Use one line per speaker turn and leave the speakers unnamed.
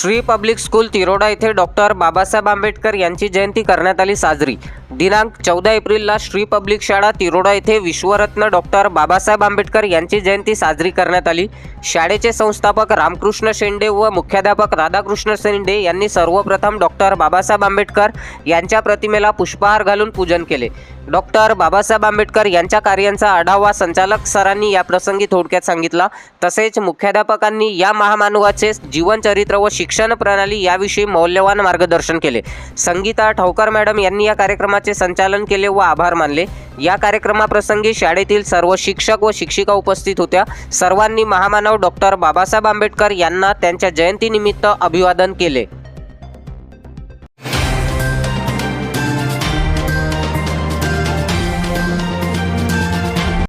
Shri public school Tiroda येथे doctor Babasaheb Ambedkar यांची जयंती करण्यात आली साजरी. दिनांक चौदा एप्रिलला श्री पब्लिक शाळा तिरोडा येथे विश्वरत्न डॉक्टर बाबासाहेब आंबेडकर यांची जयंती साजरी करण्यात आली. शाळेचे संस्थापक रामकृष्ण शेंडे व मुख्याध्यापक राधाकृष्ण शेंडे यांनी सर्वप्रथम डॉक्टर बाबासाहेब आंबेडकर यांच्या प्रतिमेला पुष्पहार घालून पूजन केले. डॉक्टर बाबासाहेब आंबेडकर यांच्या कार्यांचा आढावा संचालक सरांनी या प्रसंगी थोडक्यात सांगितला. तसेच मुख्याध्यापकांनी या महामानवाचे जीवनचरित्र व शिक्षण प्रणाली याविषयी मौल्यवान मार्गदर्शन केले. संगीता ठावकर मॅडम यांनी या कार्यक्रमाचे संचालन केले व आभार मानले. या कार्यक्रमाप्रसंगी शाळेतील सर्व शिक्षक व शिक्षिका उपस्थित होत्या. सर्वांनी महामानव डॉक्टर बाबासाहेब आंबेडकर यांना त्यांच्या जयंतीनिमित्त अभिवादन केले.